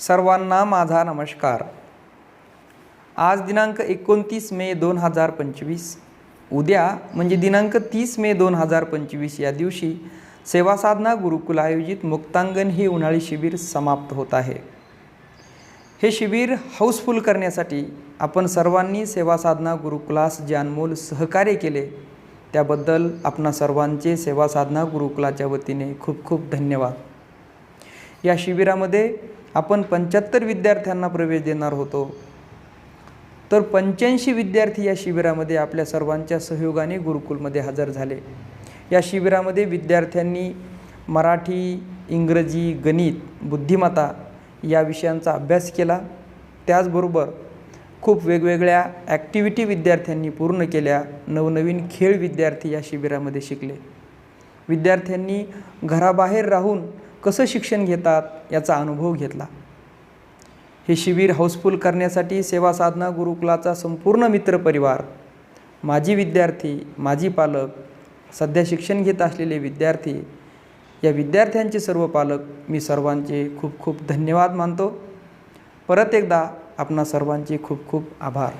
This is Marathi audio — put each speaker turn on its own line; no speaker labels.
सर्वांना माझा नमस्कार. आज दिनांक एकोणतीस मे दोन हजार पंचवीस. उद्या म्हणजे दिनांक तीस मे दोन हजार पंचवीस या दिवशी सेवा साधना गुरुकुल आयोजित मुक्तांगण हे उन्हाळी शिबिर समाप्त होत आहे. हे शिबिर हाऊसफुल करण्यासाठी आपण सर्वांनी सेवा साधना गुरुकुलास जे अनमोल सहकार्य केले त्याबद्दल आपणा सर्वांचे सेवा साधना गुरुकुलाच्या वतीने खूप खूप धन्यवाद. या शिबिरामध्ये आपण पंच्याहत्तर विद्यार्थ्यांना प्रवेश देणार होतो. तर पंच्याऐंशी विद्यार्थी या शिबिरामध्ये आपल्या सर्वांच्या सहयोगाने गुरुकुलमध्ये हजर झाले. या शिबिरामध्ये विद्यार्थ्यांनी मराठी इंग्रजी गणित बुद्धिमत्ता या विषयांचा अभ्यास केला. त्याचबरोबर खूप वेगवेगळ्या ॲक्टिव्हिटी विद्यार्थ्यांनी पूर्ण केल्या. नवनवीन खेळ विद्यार्थी या शिबिरामध्ये शिकले. विद्यार्थ्यांनी घराबाहेर राहून कसं शिक्षण घेतात? याचा अनुभव घेतला. हे शिबिर हाऊसफुल करण्यासाठी सेवा साधना गुरुकुलाचा संपूर्ण मित्रपरिवार माजी विद्यार्थी माजी पालक सध्या शिक्षण घेत असलेले विद्यार्थी या विद्यार्थ्यांचे सर्व पालक मी सर्वांचे खूप खूप धन्यवाद मानतो. परत एकदा आपणा सर्वांचे खूप खूप आभार.